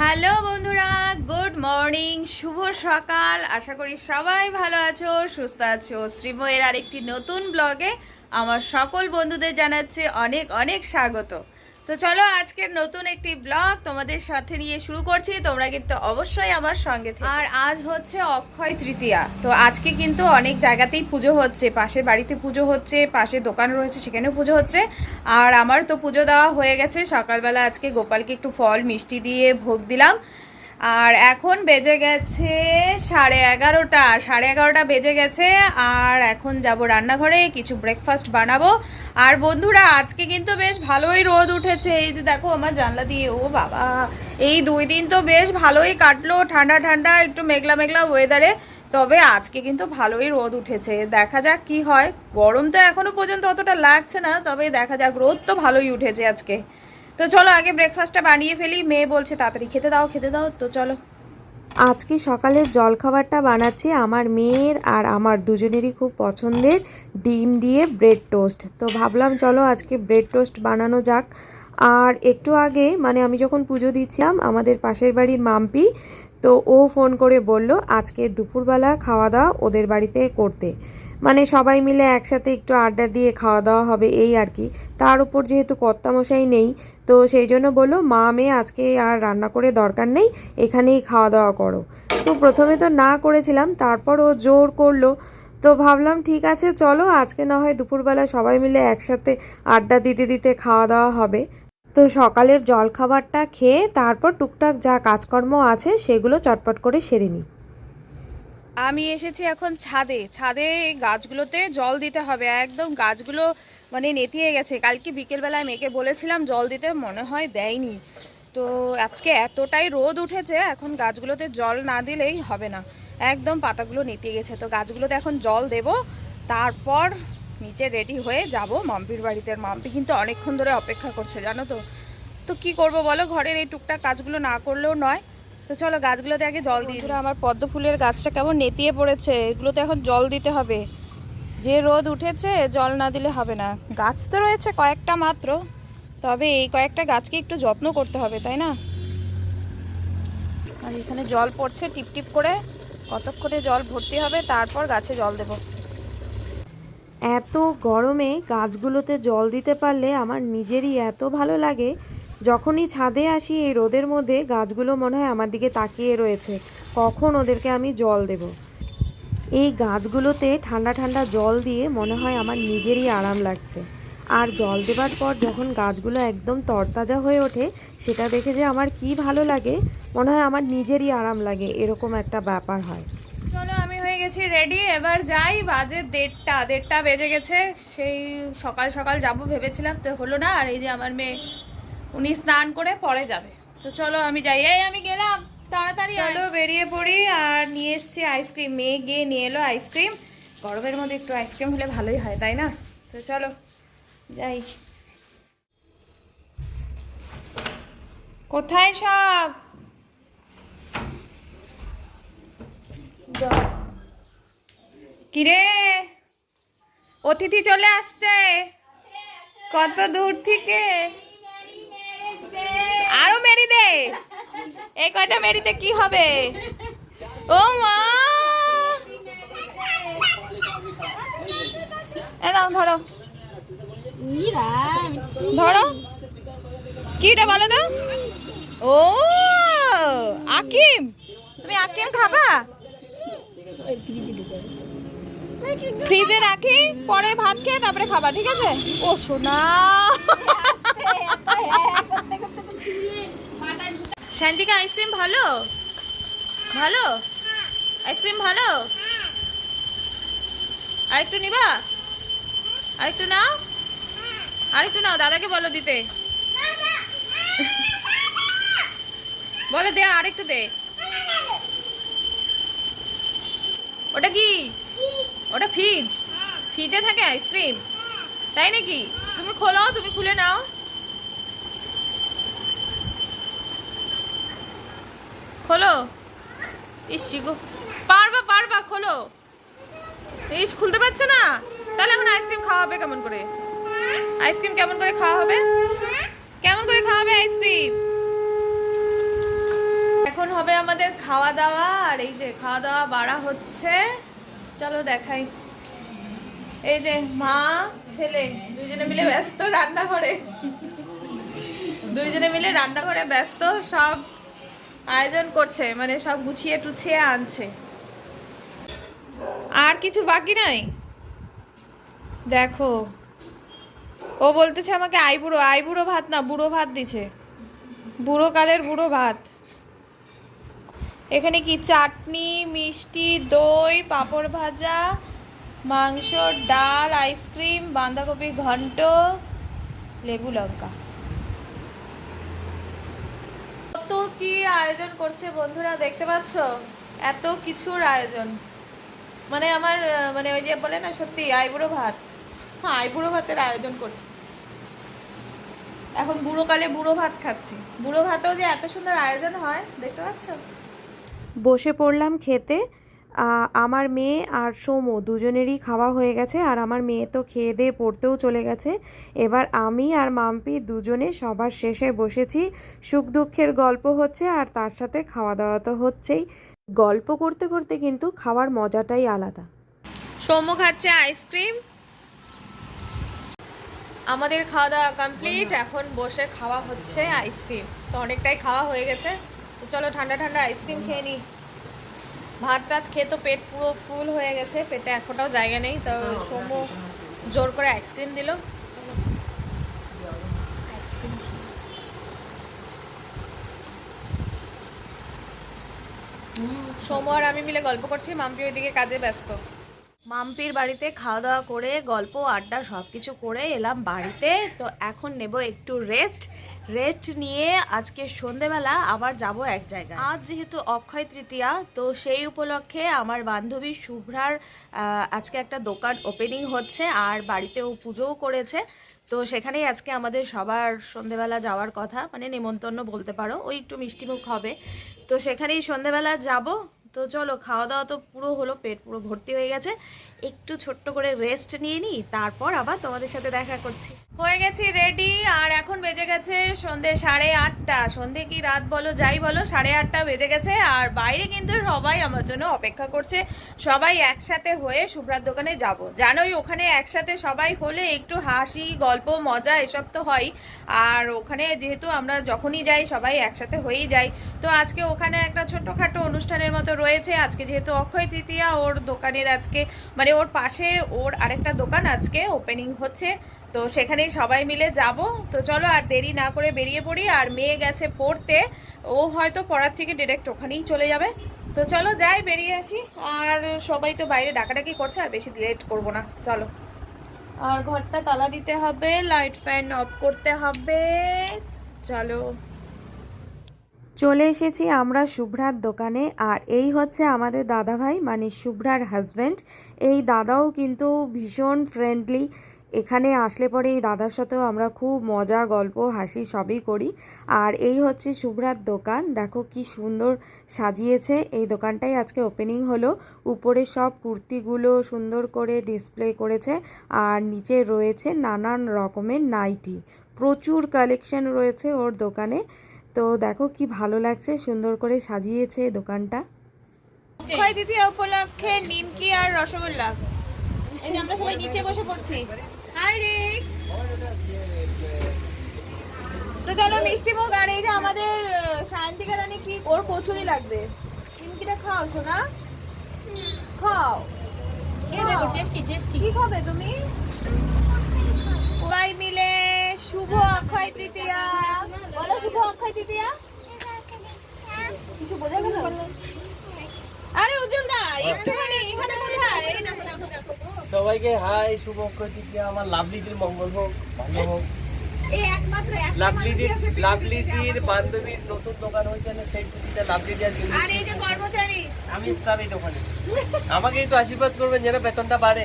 Hello বন্ধুরা, good morning, শুভ সকাল। আশা করি সবাই ভালো আছো, সুস্থ আছো। শ্রীময়ের আরেকটি নতুন ব্লগে আমার সকল বন্ধুদের জানাচ্ছে অনেক অনেক স্বাগত। তো চলো আজকের নতুন একটি ব্লগ তোমাদের সাথে নিয়ে শুরু করছি। তোমরা কিন্তু অবশ্যই আমার সঙ্গে আর আজ হচ্ছে অক্ষয় তৃতীয়া। তো আজকে কিন্তু অনেক জায়গাতেই পুজো হচ্ছে। পাশের বাড়িতে পুজো হচ্ছে পাশে দোকান রয়েছে, সেখানেও পুজো হচ্ছে। আর আমার তো পুজো দেওয়া হয়ে গেছে। সকালবেলা আজকে গোপালকে একটু ফল, মিষ্টি দিয়ে ভোগ দিলাম। আর এখন বেজে গেছে সাড়ে এগারোটা। সাড়ে এগারোটা বেজে গেছে। আর এখন যাব রান্নাঘরে, কিছু ব্রেকফাস্ট বানাবো। আর বন্ধুরা, আজকে কিন্তু বেশ ভালোই রোদ উঠেছে। এই যে দেখো, আমার জানলা দিয়ে, ও বাবা, এই দুই দিন তো বেশ ভালোই কাটলো, ঠান্ডা ঠান্ডা, একটু মেঘলা মেঘলা ওয়েদারে তবে আজকে কিন্তু ভালোই রোদ উঠেছে। দেখা যাক কি হয়। গরম তো এখনও পর্যন্ত অতটা লাগছে না, তবে দেখা যাক, রোদ তো ভালোই উঠেছে আজকে। তো চলো, আগে ব্রেকফাস্টটা বানিয়ে ফেলি। মেয়ে বলছে, তাড়াতাড়ি খেতে দাও খেতে দাও। তো চলো। আজকে সকালের জলখাবারটা বানাচ্ছি আমার মেয়ের আর আমার দুজনেরই খুব পছন্দের ডিম দিয়ে ব্রেড টোস্ট। তো ভাবলাম চলো আজকে ব্রেড টোস্ট বানানো যাক। আর একটু আগে মানে আমি যখন পুজো দিচ্ছিলাম, আমাদের পাশের বাড়ির মাম্পি, তো ও ফোন করে বলল, আজকে দুপুরবেলা খাওয়া দাওয়া ওদের বাড়িতে করতে। মানে সবাই মিলে একসাথে একটু আড্ডা দিয়ে খাওয়া দাওয়া হবে, এই আর কি। তার উপর যেহেতু কর্তামশাই নেই, তো সেই জন্য বলল, মা, মেয়ে, আজকে আর রান্না করে দরকার নেই, এখানেই খাওয়া দাওয়া করো। তো প্রথমে তো না করেছিলাম, তারপর ও জোর করল। তো ভাবলাম, ঠিক আছে, চলো, আজকে না হয় দুপুরবেলা সবাই মিলে একসাথে আড্ডা দিতে দিতে খাওয়া দাওয়া হবে। তো সকালের জলখাবারটা খেয়ে তারপর টুকটাক যা কাজকর্ম আছে, সেগুলো চটপট করে সেরে নিই। আমি এসেছি এখন ছাদে। ছাদে গাছগুলোতে জল দিতে হবে। একদম গাছগুলো মানে নেতিয়ে গেছে। কালকে বিকেলবেলায় মেয়েকে বলেছিলাম জল দিতে মনে হয় দেয়নি। তো আজকে এতটাই রোদ উঠেছে এখন গাছগুলোতে জল না দিলেই হবে না। একদম পাতাগুলো নেতিয়ে গেছে। তো গাছগুলোতে এখন জল দেব তারপর নিচে রেডি হয়ে যাব মাম্পির বাড়িতে। আর মাম্পি কিন্তু অনেকক্ষণ ধরে অপেক্ষা করছে জানো তো। তো কি করব বলো ঘরের এই টুকটাক কাজগুলো না করলেও নয়। তো চলো গাছগুলোতে আগে জল দিই। বন্ধুরা, আমার পদ্ম ফুলের গাছটা কেমন নেতিয়ে পড়েছে এগুলোতে এখন জল দিতে হবে। যে রোদ উঠেছে, জল না দিলে হবে না। গাছ তো রয়েছে কয়েকটা মাত্র, তবে এই কয়েকটা গাছকে একটু যত্ন করতে হবে, তাই না? আর এখানে জল পড়ছে টিপ টিপ করে, কতক্ষণে জল ভর্তি হবে, তারপর গাছে জল দেবো। এত গরমে গাছগুলোতে জল দিতে পারলে আমার নিজেরই এত ভালো লাগে। যখনই ছাদে আসি, এই রোদের মধ্যে গাছগুলো মনে হয় আমার দিকে তাকিয়ে রয়েছে। কখন ওদেরকে আমি জল দেব? এই গাছগুলোতে ঠান্ডা ঠান্ডা জল দিয়ে মনে হয় আমার নিজেরই আরাম লাগছে। আর জল দেবার পর যখন গাছগুলো একদম তরতাজা হয়ে ওঠে, সেটা দেখে যে আমার কি ভালো লাগে, মনে হয় আমার নিজেরই আরাম লাগে, এরকম একটা ব্যাপার হয়। চলো, আমি হয়ে গেছি রেডি এবার যাই, বাজে দেড়টা দেড়টা বেজে গেছে, সেই সকাল সকাল যাব ভেবেছিলাম, তো হলো না, আর এই যে আমার মেয়ে, উনি স্নান করে পরে যাবে। তো চলো, আমি যাই। এই, আমি গেলাম। তাড়াতাড়ি চলো বেরিয়ে পড়ি আর নিয়ে এসছি আইসক্রিম। মেয়ে গিয়ে নিয়ে এলো আইসক্রিম। গরমের মধ্যে একটু আইসক্রিম হলে ভালোই হয় তাই না? তো চলো যাই। কোথায় সব? কিরে? অতিথি চলে আসছে। কত দূর থেকে? আরও মেরি দে! এই কয়টা মেরিতে কি হবে? ও মা! নাও, ধরো। ধরো। কিটা বলো তো? ও, আকিম! তুমি আকিম খাবা? ফ্রিজে রাখি, পরে ভাত খেয়ে তারপরে খাবা, ঠিক আছে? ও সোনা! শান্তিকা আইসক্রিম ভালো? ভালো? আইসক্রিম ভালো? আরেকটু নিবা? আরেকটু নাও? আরেকটু নাও, দাদাকে বলো দিতে। বলে দে, আরেকটু দে। ওটা কি? ওটা ফ্রিজ। ফ্রিজে থাকে আইসক্রিম। তাই নাকি? তুমি খোলো তুমি খুলে নাও। খোলো। ইস গো। পারবা পারবা, খোলো। ইস, খুলতে পারছে না? তাহলে এখন আইসক্রিম খাওয়া হবে কেমন করে? আইসক্রিম কেমন করে খাওয়া হবে? কেমন করে খাওয়াবে আইসক্রিম? এখন হবে আমাদের খাওয়া দাওয়া, আর এই যে খাওয়া দাওয়া বাড়া হচ্ছে। চলো দেখাই। এই যে মা, ছেলে, দুইজনে মিলে ব্যস্ত রান্নাঘরে। দুইজনে মিলে রান্নাঘরে ব্যস্ত, সব আয়োজন করছে মানে সব গুছিয়ে টুছিয়ে আনছে। আর কিছু বাকি নাই? দেখো। ও বলতেছে আমাকে আইবুড়ো আইবুড়ো ভাত না, বুড়ো ভাত দিছে। বুড়ো কালের বুড়ো ভাত। এখানে কি চাটনি, মিষ্টি, দই, পাঁপড় ভাজা, মাংস, ডাল, আইসক্রিম বাঁধাকপি ঘন্ট, লেবু লঙ্কা। কত কি আয়োজন করছে বন্ধুরা, দেখতে পাচ্ছ? এত কিছুর আয়োজন। মানে আমার মানে ওই যে বলে না সত্যি, আইবুড়ো ভাত। হ্যাঁ আইবুড়ো ভাতের আয়োজন করছে। এখন বুড়ো কালে বুড়ো ভাত খাচ্ছি। বুড়ো ভাতেও যে এত সুন্দর আয়োজন হয়, দেখতে পাচ্ছ? বসে পড়লাম খেতে আমার মেয়ে আর সোমো দুজনেরই খাওয়া হয়ে গেছে আর আমার মেয়ে তো খেয়ে দিয়ে পড়তেও চলে গেছে। এবার আমি আর মাম্পি দুজনে সবার শেষে বসেছি। সুখ দুঃখের গল্প হচ্ছে আর তার সাথে খাওয়া দাওয়া তো হচ্ছেই। গল্প করতে করতে কিন্তু খাওয়ার মজাটাই আলাদা। সৌম্য খাচ্ছে আইসক্রিম। আমাদের খাওয়া দাওয়া কমপ্লিট। এখন বসে খাওয়া হচ্ছে আইসক্রিম। তো অনেকটাই খাওয়া হয়ে গেছে। চলো ঠান্ডা ঠান্ডা আইসক্রিম খেয়ে নিই। ভাত টাত খেয়ে তো পেট পুরো ফুল হয়ে গেছে পেটে এক ফোঁটাও জায়গা নেই তো সোমো জোর করে আইসক্রিম দিল আইসক্রিম খাই। আর আমি মিলে গল্প করছি মাম্পি ওইদিকে কাজে ব্যস্ত মাম্পির বাড়িতে খাওয়া দাওয়া করে, গল্প, আড্ডা সব কিছু করে এলাম বাড়িতে। তো এখন নেব একটু রেস্ট রেস্ট নিয়ে আজকে সন্ধেবেলা আবার যাব এক জায়গায়। আজ যেহেতু অক্ষয় তৃতীয়া, তো সেই উপলক্ষে আমার বান্ধবী শুভ্রার আজকে একটা দোকান ওপেনিং হচ্ছে আর বাড়িতেও পুজোও করেছে। তো সেখানেই আজকে আমাদের সবার সন্ধেবেলা যাওয়ার কথা। মানে নেমন্তন্ন বলতে পারো, ওই একটু মিষ্টিমুখ হবে। তো সেখানেই সন্ধেবেলা যাব। তো চলো খাওয়া দাওয়া তো পুরো হলো পেট পুরো ভর্তি হয়ে গেছে। একটু ছোট্ট করে রেস্ট নিয়ে নিই, তারপর আবার তোমাদের সাথে দেখা করছি। হয়ে গেছি রেডি আর এখন বেজে গেছে সন্ধে সাড়ে আটটা। সন্ধে কি রাত বলো, যাই বলো, সাড়ে আটটা বেজে গেছে, আর বাইরে কিন্তু সবাই আমার জন্য অপেক্ষা করছে। সবাই একসাথে হয়ে শুভ্রার দোকানে যাব। জানোই ওখানে একসাথে সবাই হলে একটু হাসি, গল্প, মজা এসব তো হয়। আর ওখানে যেহেতু আমরা যখনই যাই, সবাই একসাথে হয়েই যাই। তো আজকে ওখানে একটা ছোট্টখাটো অনুষ্ঠানের মতো রয়েছে। আজকে যেহেতু অক্ষয় তৃতীয়া ওর দোকানের আজকে মানে ওর পাশে ওর আরেকটা দোকান আজকে ওপেনিং হচ্ছে। তো সেখানেই সবাই মিলে যাব। তো চলো আর দেরি না করে বেরিয়ে পড়ি। আর মেয়ে গেছে পড়তে। ও হয়তো পড়ার থেকে ডিরেক্ট ওখানেই চলে যাবে। তো চলো যাই, বেরিয়ে আসি। আর সবাই তো বাইরে ডাকাডাকি করছে, আর বেশি লেট করব না। চলো। আর ঘরটা তালা দিতে হবে লাইট ফ্যান অফ করতে হবে। চলো। চলে এসেছি আমরা শুভ্রার দোকানে। আর এই হচ্ছে আমাদের দাদাভাই মানে শুভ্রার হাজব্যান্ড এই দাদাও কিন্তু ভীষণ ফ্রেন্ডলি এখানে আসলে পরে এই দাদার সাথেও আমরা খুব মজা, গল্প, হাসি সবই করি। আর এই হচ্ছে শুভ্রার দোকান। দেখো কি সুন্দর সাজিয়েছে। এই দোকানটাই আজকে ওপেনিং হলো। উপরে সব কুর্তিগুলো সুন্দর করে ডিসপ্লে করেছে। আর নিচে রয়েছে নানান রকমের নাইটি। প্রচুর কালেকশন রয়েছে ওর দোকানে। তো দেখো কি ভালো লাগছে সুন্দর করে সাজিয়েছে দোকানটা। অক্ষয় তৃতীয়া উপলক্ষে নিমকি আর রসগোল্লা। এই যে আমরা সবাই নিচে বসে পড়ছি। Hi Rick. তো চলো মিষ্টি মুখ আর এই যে আমাদের সায়ন্তিকা রানী কি ওর কচুরি লাগবে। নিমকিটা খাও সোনা। খাও। খেয়ে দেখো টেস্টি টেস্টি কি খাবে তুমি? সবাই মিলে শুভ অক্ষয় তৃতীয়া। বলো শুভ অক্ষয় কিছু বোঝা গেল আরে উজ্জ্বল দা একটুখানি এখানে কোথায়? এই দেখো দেখো দেখো। সবাইকে হাই শুভ আমার লাভলিদির মঙ্গল হোক ভালো হোক। লাভলিদির বান্ধবীর নতুন দোকান হয়েছে না সেই খুশিতে লাভলিদি আমি স্টাফ এই দোকানে। আমাকে একটু আশীর্বাদ করবেন যেন বেতনটা বাড়ে।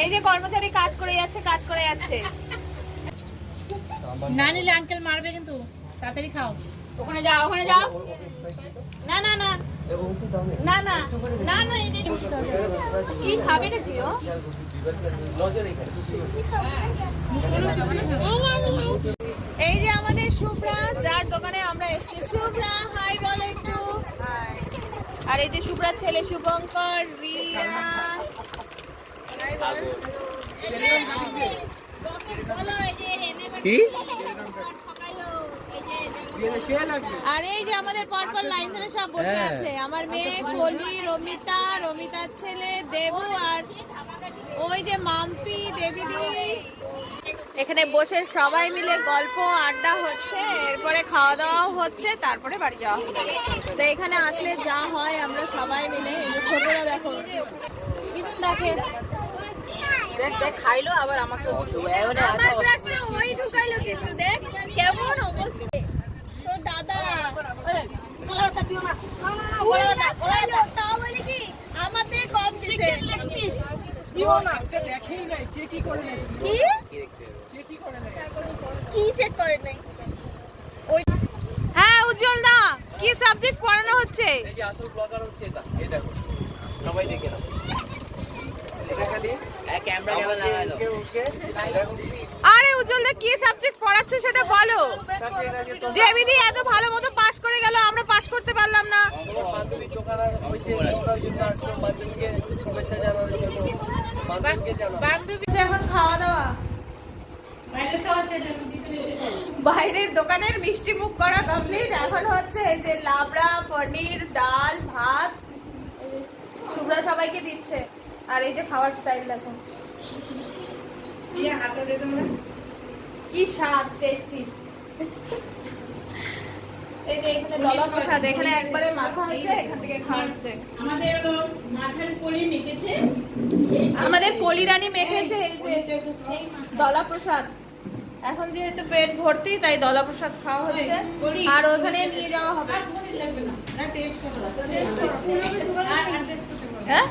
এই যে কর্মচারী কাজ করে যাচ্ছে কাজ করে যাচ্ছে। না নিলে আঙ্কেল মারবে কিন্তু। তাড়াতাড়ি খাও। ওখানে যাও ওখানে যাও। না না না। না না। না কি খাবে না এই যে আমাদের শুভ্রা যার দোকানে আমরা এসেছি। শুভ্রা হাই বলো একটু। আর এই যে শুভ্রার ছেলে শুভঙ্কর, রিয়া। কি? আর এই যে আমাদের পরপর লাইন ধরে সব বসে হ্যাঁ। আছে। আমার মেয়ে কলি রমিতা রমিতার ছেলে দেবু আর ওই যে মাম্পি দেবীদি। এখানে বসে সবাই মিলে গল্প আড্ডা হচ্ছে। এরপরে খাওয়া দাওয়াও হচ্ছে তারপরে বাড়ি যাওয়া তো এখানে আসলে যা হয় আমরা সবাই মিলে। ছোটরা দেখো। দেখ। দেখ খাইলো আবার আমাকে আমার ক্লাসে ওই ঢুকাইলো কিন্তু দেখ কেমন অবস্থা। তো দাদা তাও বলে কি? আমাদের কম দিছে। কি কি? চেক করে নাই ওই হ্যাঁ উজ্জ্বল দা কি সাবজেক্ট পড়ানো হচ্ছে? এই যে আসল ব্লগার হচ্ছে এটা এই দেখো সবাই দেখে নাও। এটা খালি আরে উজ্জ্বল দা, কি সাবজেক্ট পড়াচ্ছে সেটা বলো। দেবীদি এত ভালো মতো পাস করে গেল, আমরা পাস করতে পারলাম না। খাওয়া দাওয়া। বাইরের দোকানের মিষ্টি মুখ করা কমপ্লিট এখন হচ্ছে এই যে লাবড়া, পনির, ডাল, ভাত। শুভ্রা সবাইকে দিচ্ছে। আর এই যে খাওয়ার স্টাইল দেখো। কি স্বাদ টেস্টি এই যে এখানে দলা প্রসাদ এখানে একবারে মাখা হয়েছে এখান থেকে খাওয়া হচ্ছে। আমাদের মাথার পরি মেখেছে। আমাদের কলিরানি মেখেছে এই যে দলা প্রসাদ। এখন যেহেতু পেট ভর্তি তাই দলা প্রসাদ খাওয়া হচ্ছে। আর ওখানে নিয়ে যাওয়া হবে। হ্যাঁ?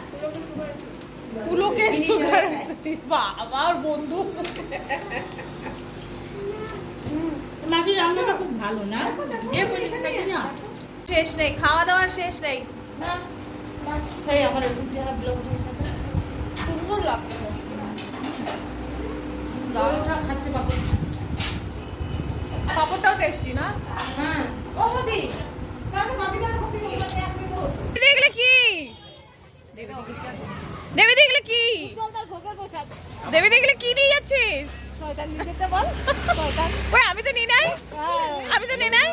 পুলোকে সুগার বাবা ওর বন্ধু। মাসির রান্নাটা খুব ভালো না? শেষ নেই খাওয়া দাওয়ার শেষ নেই। আমার সুন্দর লাগছে। খাচ্ছে বাবু পাপড়টাও টেস্টি না? হ্যাঁ। ও দি দেখলে কি? দেবী দেখলে কি দেবী দেখলে কি নিয়ে যাচ্ছিস? ওই আমি তো নিই? নাই আমি তো নিই? নাই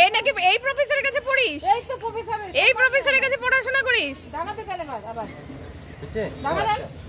এই নাকি? এই প্রফেসরের কাছে পড়িস? এই প্রফেসরের কাছে পড়াশোনা করিস? বুঝছে?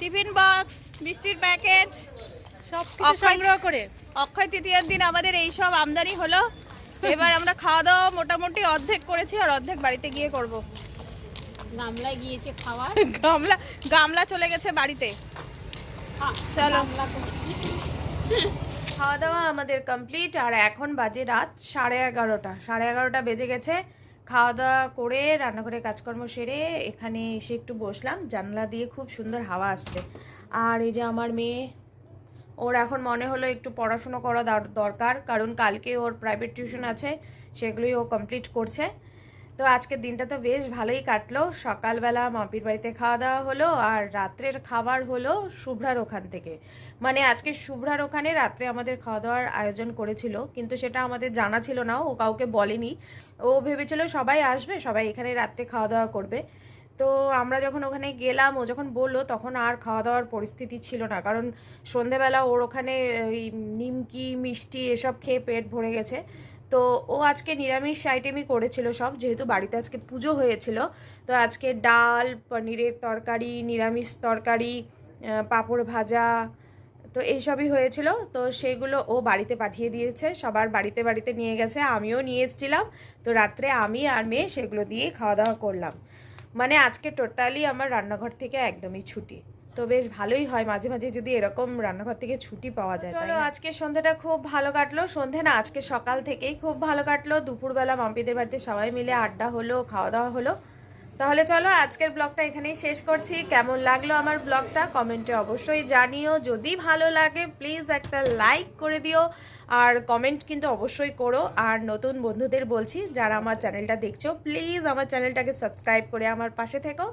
টিফিন বক্স মিষ্টির প্যাকেট সব সংগ্রহ করে। অক্ষয় তৃতীয়ার দিন আমাদের এই সব আমদানি হলো। এবার আমরা খাওয়া দাওয়া মোটামুটি অর্ধেক করেছি আর অর্ধেক বাড়িতে গিয়ে করব। গামলায় গিয়েছে খাওয়া গামলা গামলা চলে গেছে বাড়িতে। চলো। খাওয়া দাওয়া আমাদের কমপ্লিট আর এখন বাজে রাত সাড়ে এগারোটা। সাড়ে এগারোটা বেজে গেছে। খাওয়া দাওয়া করে রান্নাঘরে কাজকর্ম সেরে এখানে এসে একটু বসলাম। জানলা দিয়ে খুব সুন্দর হাওয়া আসছে। আর এই যে আমার মেয়ে, ওর এখন মনে হলো একটু পড়াশুনো করা দর- দরকার, কারণ কালকে ওর প্রাইভেট টিউশন আছে, সেগুলোই ও কমপ্লিট করছে। তো আজকের দিনটা তো বেশ ভালোই কাটলো। সকালবেলা মাপির বাড়িতে খাওয়া দাওয়া হলো আর রাত্রের খাবার হলো শুভ্রার ওখান থেকে। মানে আজকে শুভ্রার ওখানে রাত্রে আমাদের খাওয়া দাওয়ার আয়োজন করেছিল, কিন্তু সেটা আমাদের জানা ছিল না, ও কাউকে বলেনি। ও ভেবেছিল সবাই আসবে, সবাই এখানে রাত্রে খাওয়া দাওয়া করবে। তো আমরা যখন ওখানে গেলাম, ও যখন বলল, তখন আর খাওয়া দাওয়ার পরিস্থিতি ছিল না, কারণ সন্ধেবেলা ওর ওখানে ওই নিমকি, মিষ্টি এসব খেয়ে পেট ভরে গেছে। তো ও আজকে নিরামিষ আইটেমই করেছিল সব, যেহেতু বাড়িতে আজকে পুজো হয়েছিল। তো আজকে ডাল, পনিরের তরকারি, নিরামিষ তরকারি পাঁপড় ভাজা, তো এইসবই হয়েছিল। তো সেগুলো ও বাড়িতে পাঠিয়ে দিয়েছে, সবার বাড়িতে বাড়িতে নিয়ে গেছে, আমিও নিয়ে এসেছিলাম। তো রাত্রে আমি আর মেয়ে সেগুলো দিয়ে খাওয়া দাওয়া করলাম। মানে আজকে টোটালি আমার রান্নাঘর থেকে একদমই ছুটি। তো বেশ ভালোই হয় মাঝে মাঝে যদি এরকম রান্নাঘর থেকে ছুটি পাওয়া যায় চলো আজকে সন্ধ্যাটা খুব ভালো কাটলো। সন্ধে না আজকে সকাল থেকেই খুব ভালো কাটলো। দুপুরবেলা মাম্পিদের বাড়িতে সবাই মিলে আড্ডা হলো খাওয়া দাওয়া হলো। তাহলে চলো আজকের ব্লগটা এখানেই শেষ করছি। কেমন লাগল আমার ব্লগটা কমেন্টে অবশ্যই জানিও। যদি ভালো লাগে প্লিজ একটা লাইক করে দিও। আর কমেন্ট কিন্তু অবশ্যই করো। আর নতুন বন্ধুদের বলছি যারা আমার চ্যানেলটা দেখছ প্লিজ আমার চ্যানেলটাকে সাবস্ক্রাইব করে আমার পাশে থেকো।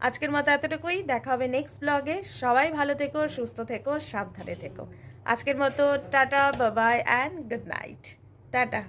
আজকের মতো এতটুকুই। দেখা হবে নেক্সট ব্লগে সবাই ভালো থেকো, সুস্থ থেকো, সাবধানে থেকো। আজকের মতো টাটা বাবাই অ্যান্ড গুড নাইট টাটা।